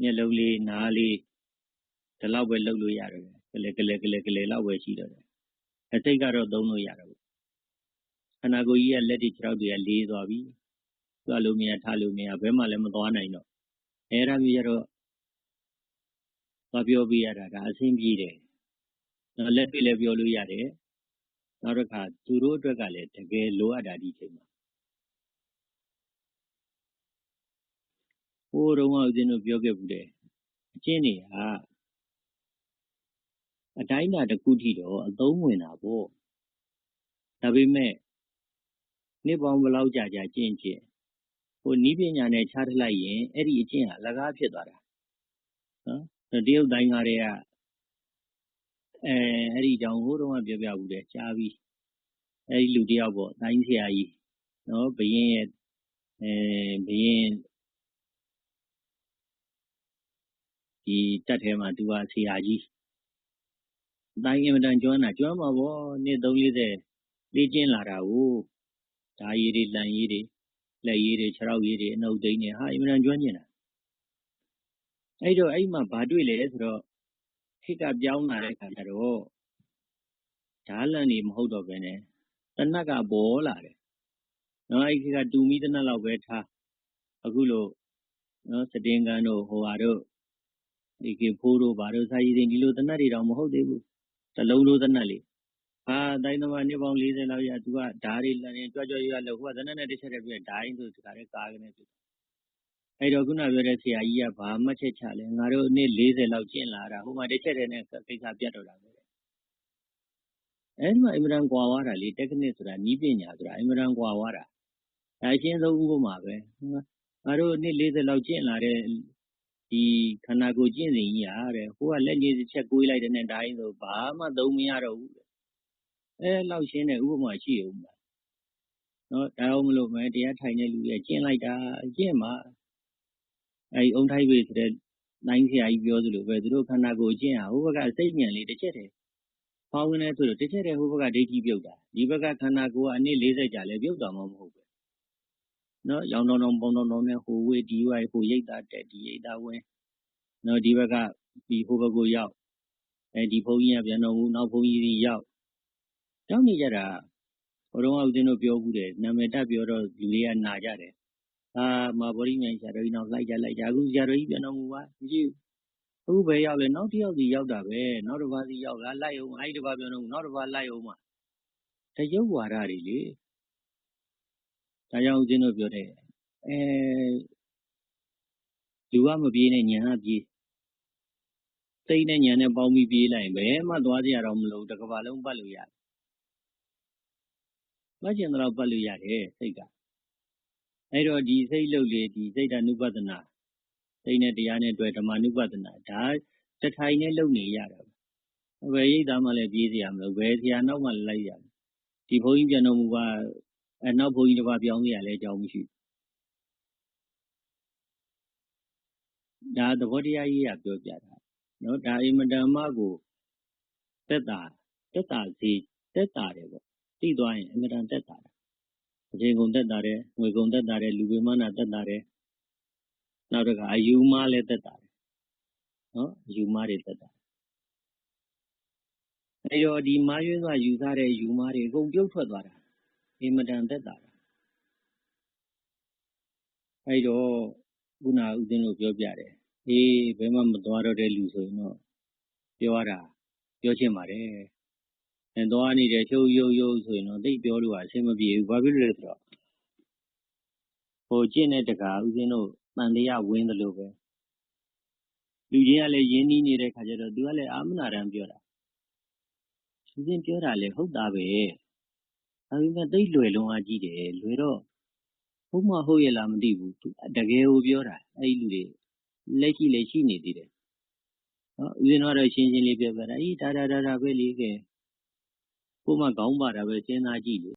မျက်လုံးလေးနားလေးဒီလောက်ပဲလှုပ်လို့ရတယ်ကလေးကလေးကလေးကလေးလောက်ပဲရှိတော့တယ်အစိတ်ကတော့သုံးလို့ရတယ်ပေါ့ခန္ဓာကိုယ်ကြီးကလက်တွေခြေထောက်တွေကလေးသွားပြီသွားလို့မရထားလို့မရဘဲမှလည်းမသွားနိုင်တော့အဲဒါမျိုးရတော့သွားပြောပြရတာဒါအဆင်ပြေတယ်နော်လက်တွေလည်းပြောလို့ရတယ်နောက်တစ်ခါသူတို့အတွက်ကလည်းတကယ်လိုအပ်တာဒီချိန်မှာ တုန်းက ဦးဇင်းတို့ ပြောခဲ့ဘူးတယ် အကျင့်တွေဟာအတိုင်းအတာတစ်ခုထိတော့ အသုံးဝင်တာပေါ့ ဒါပေမဲ့ နှစ်ပေါင်းဘယ်လောက်ကြာကြာ ကျင့်ကျင့်ဟိုနီးပညာနဲ့ခြားထလိုက်ရင် အဲ့ဒီအကျင့်ဟာလကားဖြစ်သွားတာနော်တရုတ်တိုင်းကားတွေက အဲအဲ့ဒီကြောင့်ဟိုတုန်းက ပြောပြဘူးတယ် ကြားပြီးအဲ့ဒီလူတယောက်ပေါ့တိုင်းဆရာကြီးနော်ဘရင် ဒီတက်ထဲမှာသူကဆရာကြီးအတိုင်းအင်မတန်ကျွမ်းတာကျွမ်းမှာပေါ့နှစ်340လေ့ကျင့်လာတာကိုဓာရည်တွေလန်ရည်တွေလက်ရည်တွေခြေထောက်ရည်တွေအနှုတ်သိမ်းတွေဟာအင်မတန်ကျွမ်းကျင်တာအဲ့တော့အဲ့မှာဘာတွေ့လဲဆိုတော့ခေတ်ကပြောင်းလာတဲ့ခါကျတော့ဓာလန်နေမဟုတ်တော့ဘဲနဲ့တနက်ကပေါ်လာတယ်နော်အဲ့ခေတ်ကတူမီတနက်လောက်ပဲထားအခုလို့နော်စတင်ကန်တို့ဟိုဟာတို့ ဒီကေဖိုးတို့ဘာတို့ စာရည်တွေဒီလိုတနက်တွေတောင် မဟုတ်သေးဘူး တလုံးလုံးတနက်လေးဟာတိုင်းသမား နှစ်ပေါင်း40လောက်ရသူကဓာရီလန်ရင်ကြွကြွရလို့ဟိုကတနက်နဲ့တစ်ချက်တည်းပြဓာရင်ဆိုဒီကလည်း ကားကနေဖြစ်အဲ့တော့ ခုနပြောတဲ့ ဆရာကြီးက ဘာမှချက်ချလဲ ငါတို့နေ့40လောက် ကျင့်လာတာ ဟိုမှာတစ်ချက်တည်းနဲ့ ကိစ္စပြတ်တော့တာပဲအဲ့ဒီမှာ အင်မတန် ကွာသွားတာလေ technique ဆိုတာနီးပညာဆိုတာ အင်မတန် ကွာသွားတာအဲအချင်းဆုံး ဥပမာပဲ ငါတို့နေ့40လောက် ကျင့်လာတဲ့ ဒီခန္ဓာကိုယ်ကျင့်စဉ်ကြီးဟာတဲ့ဟိုကလက်လေးချက်ကိုးလိုက်တဲ့နဲ့တိုင်းဆိုဘာမှသုံးမရတော့ဘူးအဲလောက်ရှင်းတဲ့ဥပမာရှိဦးမှာနော်ဒါအောင်မလို့မဲတရားထိုင်တဲ့လူရဲ့ကျင့်လိုက်တာကျင့်မှာအဲဒီအုံထိုက်ပဲဆိုတဲ့နိုင်ဆရာကြီးပြောသလိုပဲသူတို့ခန္ဓာကိုယ်ကျင့်ဟာဟိုဘက်ကစိတ်ဉာဏ်လေးတစ်ချက်တည်းဖောင်းနေဆိုတော့တစ်ချက်တည်းဟိုဘက်ကဒိဋ္ဌိပြုတ်တာဒီဘက်ကခန္ဓာကိုယ်ကအနည်း40ကြာလဲပြုတ်သွားမှာမဟုတ်ဘူးနော် ရောင်တောင်တောင်ပုံတောင်တောင်နဲ့ ဟိုဝေးဒီဝိုင်ဟိုရိတ်တာတက် ဒီရိတ်တာဝင်နော်ဒီဘက်ကဒီဟိုဘက်ကိုရောက်အဲဒီဘုန်းကြီးက ပြန်တော်မူ နောက်ဘုန်းကြီးကြီးရောက် ရောက်နေကြတာဘုတော်ကဦးဇင်းတို့ပြောဘူးတယ် နာမည်တက်ပြောတော့ လူတွေက နာကြတယ်အာမဘောရိမြိုင် ဆရာတော်ကြီးနောက် လိုက်ကြ လိုက်ကြ အခု ဆရာတော်ကြီး ပြန်တော်မူပါမရှိဘူး အခုပဲရောက်လဲ နောက်တစ်ယောက်စီရောက်တာပဲ နောက်တစ်ပါးစီရောက်လာ လိုက်အောင်အဲ့ဒီတစ်ပါး ပြန်တော်မူ နောက်တစ်ပါး လိုက်အောင်မှာတရုပ်ဝါဒတွေလေ ဒါကြောင့် ဦးဇင်းတို့ပြောတယ်အဲလူကမပြေးနဲ့ညာကပြေး စိတ်နဲ့ညာနဲ့ပေါင်းပြီး ပြေးလိုက်ရင် ဘယ်မှ သွားကြရတော့မလို့တကဘာလုံး ပတ်လို့ရတယ်မကျင်တော့ပတ်လို့ရတယ် စိတ်က အဲ့တော့ ဒီစိတ်လုပ်လေဒီစိတ်ဓာနုပဒနာ စိတ်နဲ့တရားနဲ့တွေ့ဓမ္မနုပဒနာ ဒါတထိုင်နဲ့လုပ်နေရတာ ဘယ်ရိတ်သားမှလည်း ပြေးစရာမလိုဘယ်ဆရာနောက်မှလည်း လိုက်ရတယ်ဒီဘုန်းကြီးပြန်တော်မူပါအဲ နောက် ဘုန်းကြီးတစ်ပါး ပြောင်းနေရလဲအကြောင်းမရှိဘူး ဒါ သဘောတရားကြီးကပြောပြတာနော်ဒါ အင်မတန်မှကိုတက်တာတက်တာစီတက်တာတယ်ပေါ့ သိသွားရင် အင်မတန်တက်တာတယ် အချိန်ကုန်တက်တာတယ် ငွေကုန်တက်တာတယ် လူဝေမနာတက်တာတယ် နောက်တစ်ခါ အယူမလည်းတက်တာတယ်နော်အယူမတွေတက်တာအဲတော့ ဒီမာရွေးကယူထားတဲ့ယူမတွေ အကုန် ပြုတ်ထွက်သွားတာ အင်မတန်သက်သာတာအဲ့တော့ခုနဦးဇင်းတို့ပြောပြတယ်အေးဘယ်မှမသွားတော့တဲ့လူဆိုရင်တော့ပြောရတာပြောချင်ပါတယ်အဲသွားနေတယ်ချုပ်ရုပ်ရုပ်ဆိုရင်တော့သိပြောလို့အဆင်မပြေဘူးဘာဖြစ်လို့လဲဆိုတော့ဟိုကျင့်တဲ့တကာဦးဇင်းတို့တန်တရားဝင်းသလိုပဲလူချင်းကလည်းရင်းနှီးနေတဲ့ခါကျတော့သူကလည်းအာမနာတမ်းပြောတာဦးဇင်းပြောတာလည်းဟုတ်တာပဲ ဒါပေမဲ့ သိလွယ်လုံးအားကြီးတယ် လွယ်တော့ ဟုတ်မှဟုတ်ရဲ့လားမသိဘူး တကယ်ကိုပြောတာ အဲ့ဒီလူတွေ လက်ရှိလည်း ရှိနေသေးတယ်နော်ဦးဇင်းတော့ ရှင်းရှင်းလေးပြောပြတာ အေး ဒါ ဒါ ဒါ ဒါပဲလေကဲကိုမှခေါင်းပါတာပဲ စဉ်းစားကြည့်လေ